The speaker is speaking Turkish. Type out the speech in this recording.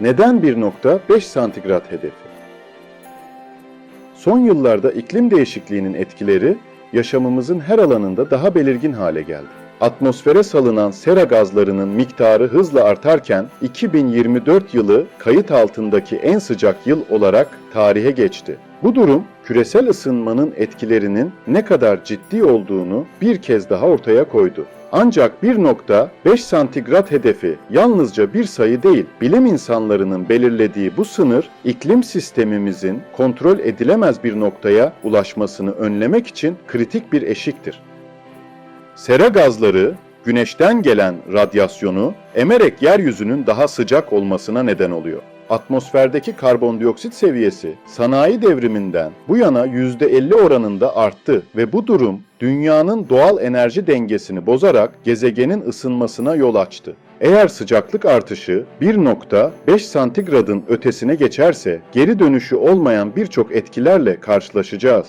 Neden 1.5 santigrat hedefi? Son yıllarda iklim değişikliğinin etkileri yaşamımızın her alanında daha belirgin hale geldi. Atmosfere salınan sera gazlarının miktarı hızla artarken 2024 yılı kayıt altındaki en sıcak yıl olarak tarihe geçti. Bu durum küresel ısınmanın etkilerinin ne kadar ciddi olduğunu bir kez daha ortaya koydu. Ancak 1.5 santigrat hedefi yalnızca bir sayı değil, bilim insanlarının belirlediği bu sınır iklim sistemimizin kontrol edilemez bir noktaya ulaşmasını önlemek için kritik bir eşiktir. Sera gazları güneşten gelen radyasyonu emerek yeryüzünün daha sıcak olmasına neden oluyor. Atmosferdeki karbondioksit seviyesi sanayi devriminden bu yana %50 oranında arttı ve bu durum dünyanın doğal enerji dengesini bozarak gezegenin ısınmasına yol açtı. Eğer sıcaklık artışı 1.5 santigradın ötesine geçerse geri dönüşü olmayan birçok etkilerle karşılaşacağız.